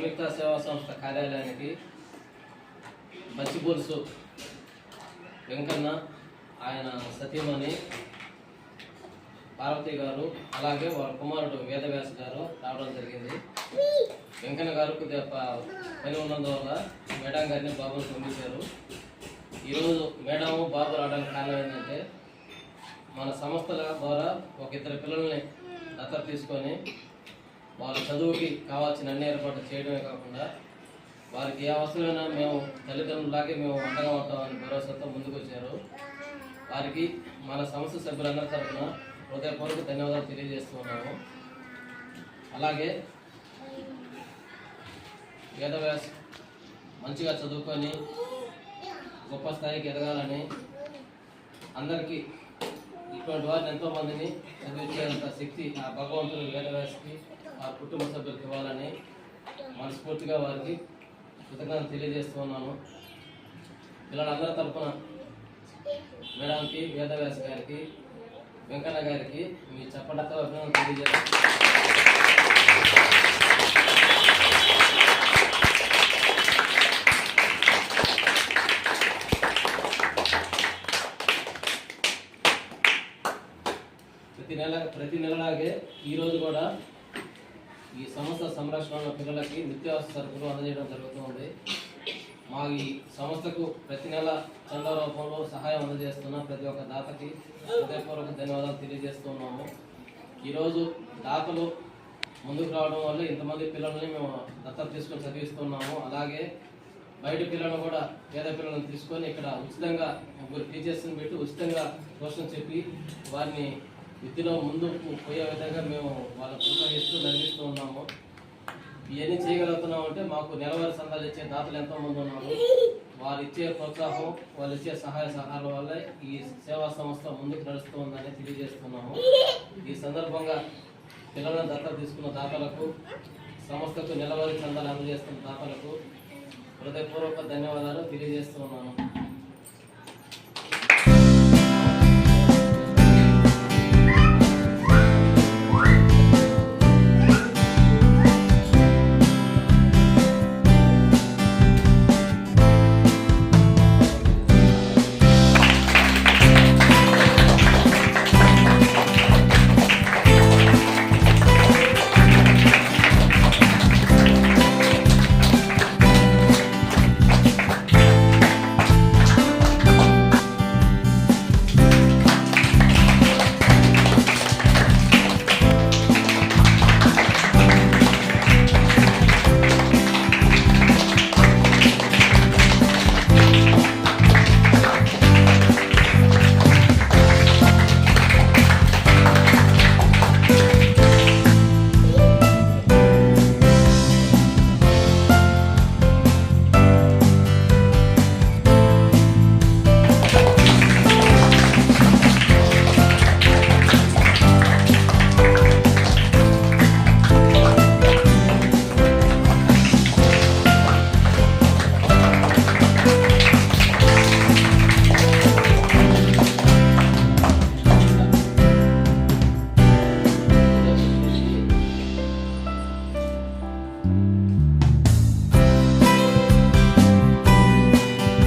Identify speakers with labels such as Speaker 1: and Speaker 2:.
Speaker 1: సంయుక్త సేవా సంస్థ కార్యాలయానికి బచ్చిబొలుసు వెంకన్న ఆయన సతీమణి పార్వతి గారు అలాగే వారి కుమారుడు వేదవ్యాస గారు రావడం జరిగింది. వెంకన్న గారు కొద్దిగా పని ఉన్నందువల్ల మేడం గారిని బాబుని పంపించారు ఈరోజు మేడం బాబు రావడానికి కారణం ఏంటంటే మన సంస్థల ద్వారా ఒక ఇద్దరు పిల్లల్ని దత్తత తీసుకొని వాళ్ళ చదువుకి కావాల్సిన అన్ని ఏర్పాట్లు చేయడమే కాకుండా వారికి ఏ అవసరమైనా మేము తల్లిదండ్రులలాగే మేము అండగా ఉంటామని భరోసాతో ముందుకు వచ్చారు వారికి మన సంస్థ సభ్యులందరి తరఫున హృదయపూర్వక ధన్యవాదాలు తెలియజేస్తున్నాము అలాగే వేదవ్యాస్ మంచిగా చదువుకొని గొప్ప స్థాయికి ఎదగాలని అందరికీ ఇటువంటి వారిని ఎంతోమందిని చదివించేంత శక్తి ఆ భగవంతుడు వేదవ్యాస్కి కుటుంబ సభ్యులకు ఇవ్వాలని మనస్ఫూర్తిగా వారికి కృతజ్ఞతలు తెలియజేస్తున్నాను. పిల్లలందరి తరఫున మేడంకి వేదవ్యాస గారికి వెంకన్న గారికి మీ చప్పటతో అభినందన తెలియజేస్తాను ప్రతి నెల ప్రతి నెలలాగే ఈరోజు కూడా ఈ సంస్థ సంరక్షణ పిల్లలకి నిత్యావసర సరుకులు అందజేయడం జరుగుతుంది. మా ఈ సంస్థకు ప్రతి నెల చందా రూపంలో సహాయం అందజేస్తున్న ప్రతి ఒక్క దాతకి హృదయపూర్వక ధన్యవాదాలు తెలియజేస్తున్నాము. ఈరోజు దాతలు ముందుకు రావడం వల్ల ఇంతమంది పిల్లల్ని మేము దత్తత తీసుకొని చదివిస్తున్నాము. అలాగే బయట పిల్లలను కూడా పేద పిల్లలను తీసుకొని ఇక్కడ ఉచితంగా ముగ్గురు టీచర్స్ని పెట్టి ఉచితంగా ట్యూషన్ చెప్పి వారిని విద్యలో ముందు పోయే విధంగా మేము వాళ్ళ ప్రోత్సహిస్తూ నడిపిస్తూ ఉన్నాము. ఇవన్నీ చేయగలుగుతున్నాం అంటే మాకు నెలవారీ సందాలు ఇచ్చే దాతలు ఎంతోమంది ఉన్నారు. వారు ఇచ్చే ప్రోత్సాహం వాళ్ళు ఇచ్చే సహాయ సహకారాల వల్ల ఈ సేవా సంస్థ ముందుకు నడుస్తూ ఉందని తెలియజేస్తున్నాము. ఈ సందర్భంగా పిల్లలను దత్తత తీసుకున్న దాతలకు సంస్థకు నెలవారీ చందాలు అందజేస్తున్న దాతలకు హృదయపూర్వక ధన్యవాదాలు తెలియజేస్తున్నాను.